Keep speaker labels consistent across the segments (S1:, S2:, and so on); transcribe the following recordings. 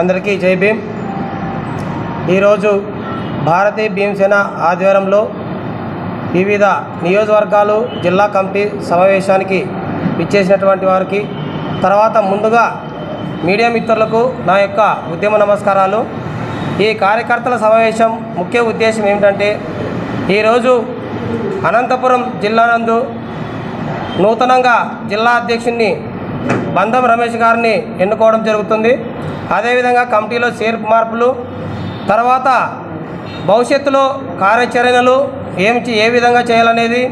S1: అందరికీ జై భీమ్. ఈరోజు భారతీయ భీమసేన ఆధ్వర్యంలో వివిధ నియోజకవర్గాలు జిల్లా కమిటీ సమావేశానికి ఇచ్చేసినటువంటి వారికి తర్వాత ముందుగా మీడియా మిత్రులకు నా యొక్క ఉద్యమ నమస్కారాలు. ఈ కార్యకర్తల సమావేశం ముఖ్య ఉద్దేశం ఏమిటంటే ఈరోజు అనంతపురం జిల్లా నందు నూతనంగా జిల్లా అధ్యక్షుడిని బంధం రమేష్ గారిని ఎన్నుకోవడం జరుగుతుంది. అదేవిధంగా కమిటీలో చేర్పు మార్పులు తర్వాత భవిష్యత్తులో కార్యాచరణలు ఏం ఏ విధంగా చేయాలనేది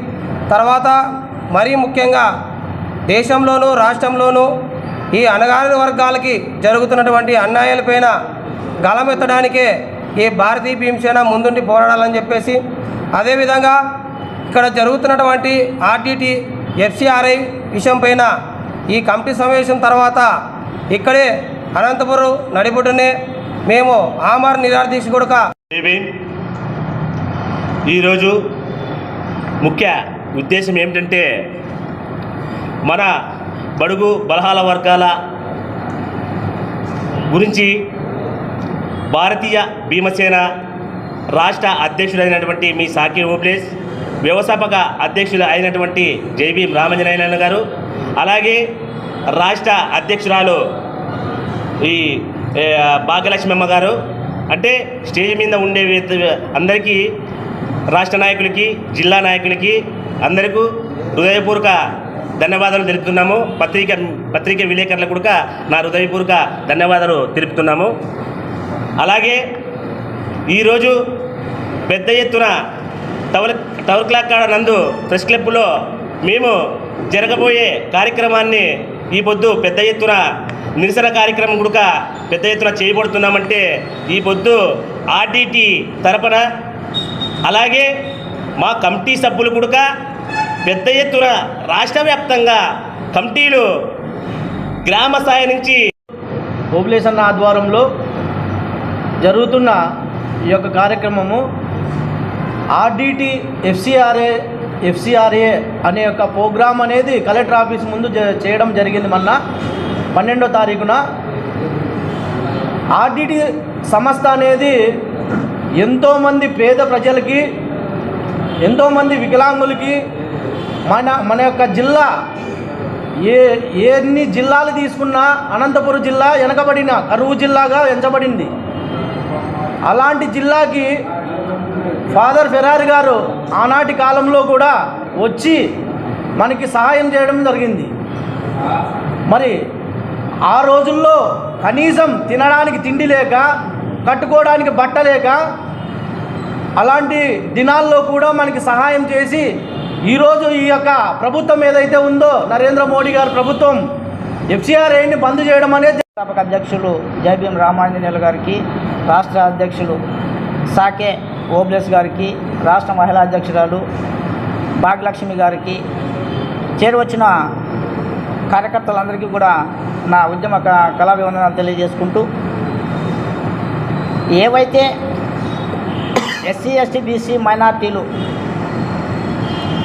S1: తర్వాత మరీ ముఖ్యంగా దేశంలోనూ రాష్ట్రంలోనూ ఈ అణగారిన వర్గాలకి జరుగుతున్నటువంటి అన్యాయాలపైన గళమెత్తడానికే ఈ భారతీయ భీమసేన ముందుండి పోరాడాలని చెప్పేసి అదేవిధంగా ఇక్కడ జరుగుతున్నటువంటి ఆర్టీటీ ఎఫ్సిఆర్ఐ విషయం పైన ఈ కమిటీ సమావేశం తర్వాత ఇక్కడే అనంతపురం నడిబొడ్డునే మేము ఆమర్ నిరాదీక్ష
S2: కొడుక ఈరోజు ముఖ్య ఉద్దేశం ఏమిటంటే మన బడుగు బలహాల వర్గాల గురించి భారతీయ భీమసేన రాష్ట్ర అధ్యక్షుడైనటువంటి మీ సాకి ఓప్లేస్ వ్యవస్థాపక అధ్యక్షులు అయినటువంటి జైబీం రామంజనాయన గారు అలాగే రాష్ట్ర అధ్యక్షురాలు ఈ భాగ్యలక్ష్మమ్మ గారు అంటే స్టేజ్ మీద ఉండే అందరికీ రాష్ట్ర నాయకులకి జిల్లా నాయకులకి అందరికీ హృదయపూర్వక ధన్యవాదాలు తెలుపుతున్నాము. పత్రిక పత్రిక విలేకరులకు కూడా నా హృదయపూర్వక ధన్యవాదాలు తెలుపుతున్నాము. అలాగే ఈరోజు పెద్ద ఎత్తున టవర్ టవర్ క్లాక్ కాడ నందు ప్రెస్ క్లబ్లో మేము జరగబోయే కార్యక్రమాన్ని ఈ పొద్దు పెద్ద ఎత్తున నిరసన కార్యక్రమం కూడా పెద్ద ఎత్తున చేయబడుతున్నామంటే ఈ పొద్దు ఆర్డిటి తరపున అలాగే మా కమిటీ సభ్యులు కూడా పెద్ద ఎత్తున రాష్ట్ర వ్యాప్తంగా కమిటీలు గ్రామ స్థాయి నుంచి
S3: ఓబులేసన్న ఆధ్వర్యంలో జరుగుతున్న ఈ యొక్క కార్యక్రమము ఆర్డిటి ఎఫ్సిఆర్ఏ ఎఫ్సిఆర్ఏ అనే యొక్క ప్రోగ్రామ్ అనేది కలెక్టర్ ఆఫీస్ ముందు చేయడం జరిగింది మొన్న పన్నెండో తారీఖున. ఆర్డిటి సంస్థ అనేది ఎంతోమంది పేద ప్రజలకి ఎంతోమంది వికలాంగులకి మన మన యొక్క జిల్లా ఏ ఎన్ని జిల్లాలు తీసుకున్నా అనంతపురం జిల్లా వెనకబడిన కరువు జిల్లాగా ఎంచబడింది. అలాంటి జిల్లాకి ఫాదర్ ఫెరారి గారు ఆనాటి కాలంలో కూడా వచ్చి మనకి సహాయం చేయడం జరిగింది. మరి ఆ రోజుల్లో కనీసం తినడానికి తిండి లేక కట్టుకోవడానికి బట్ట లేక అలాంటి దినాల్లో కూడా మనకి సహాయం చేసి ఈరోజు ఈ యొక్క ప్రభుత్వం ఏదైతే ఉందో నరేంద్ర మోడీ గారి ప్రభుత్వం ఎఫ్సిఆర్ఐని బంద్ చేయడం అనేది
S4: అధ్యక్షులు జైబీఎం రామాంజనేయులు గారికి రాష్ట్ర అధ్యక్షులు సాకే ఓబ్లెస్ గారికి రాష్ట్ర మహిళా అధ్యక్షురాలు భాగ్యలక్ష్మి గారికి చేరువచ్చిన కార్యకర్తలందరికీ కూడా నా ఉద్యమ కళా కళాభివందనాలు తెలియజేసుకుంటూ ఏవైతే ఎస్సీ ఎస్టీ బీసీ మైనార్టీలు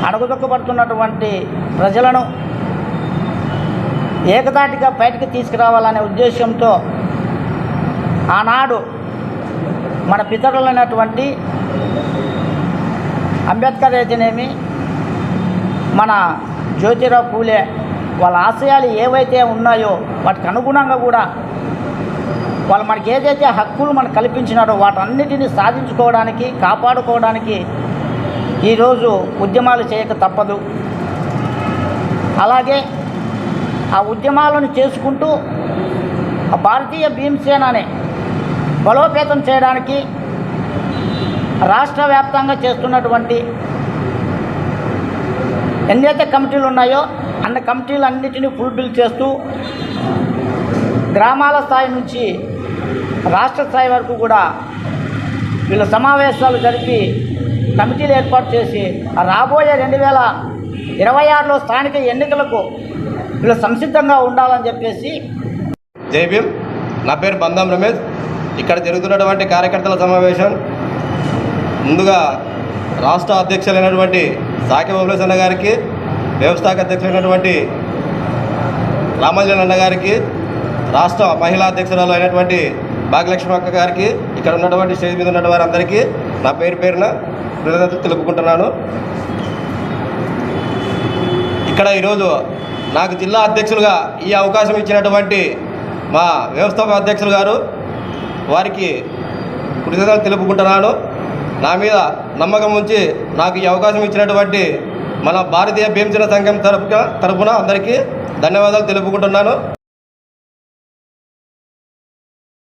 S4: అణగుదొక్కబడుతున్నటువంటి ప్రజలను ఏకదాటిగా బయటికి తీసుకురావాలనే ఉద్దేశంతో ఆనాడు మన పితరులైనటువంటి అంబేద్కర్ అయితేనేమి మన జ్యోతిరావు పూలే వాళ్ళ ఆశయాలు ఏవైతే ఉన్నాయో వాటికి అనుగుణంగా కూడా వాళ్ళు మనకి ఏదైతే హక్కులు మనకు కల్పించినారో వాటన్నిటిని సాధించుకోవడానికి కాపాడుకోవడానికి ఈరోజు ఉద్యమాలు చేయక తప్పదు. అలాగే ఆ ఉద్యమాలను చేసుకుంటూ ఆ భారతీయ భీమసేనని బలోపేతం చేయడానికి రాష్ట్ర వ్యాప్తంగా చేస్తున్నటువంటి ఎన్నైతే కమిటీలు ఉన్నాయో అన్న కమిటీలు అన్నిటినీ ఫుల్ఫిల్ చేస్తూ గ్రామాల స్థాయి నుంచి రాష్ట్ర స్థాయి వరకు కూడా వీళ్ళ సమావేశాలు జరిపి కమిటీలు ఏర్పాటు చేసి రాబోయే రెండు వేల ఇరవై ఆరులో స్థానిక ఎన్నికలకు వీళ్ళు సంసిద్ధంగా ఉండాలని చెప్పేసి
S1: జై భీమ్. నా పేరు బంధం రమేష్. ఇక్కడ జరుగుతున్నటువంటి కార్యకర్తల సమావేశం ముందుగా రాష్ట్ర అధ్యక్షులైనటువంటి సాకి బొబ్బలేసన్న గారికి వ్యవస్థాపక అధ్యక్షులైనటువంటి రామాంజన్ అన్న గారికి రాష్ట్ర మహిళా అధ్యక్షురాలు అయినటువంటి
S5: భాగ్యలక్ష్మి అక్క గారికి ఇక్కడ ఉన్నటువంటి స్టేజ్ మీద ఉన్నటువారు వారందరికీ నా పేరు పేరున కృతజ్ఞతలు తెలుపుకుంటున్నాను. ఇక్కడ ఈరోజు నాకు జిల్లా అధ్యక్షులుగా ఈ అవకాశం ఇచ్చినటువంటి మా వ్యవస్థాపక అధ్యక్షులు గారు వారికి కృతజ్ఞతలు తెలుపుకుంటున్నాను. నా మీద నమ్మకం ఉంచి నాకు ఈ అవకాశం ఇచ్చినటువంటి మన భారతీయ భీమసేన సంఘం తరపున తరపున అందరికీ ధన్యవాదాలు తెలుపుకుంటున్నాను.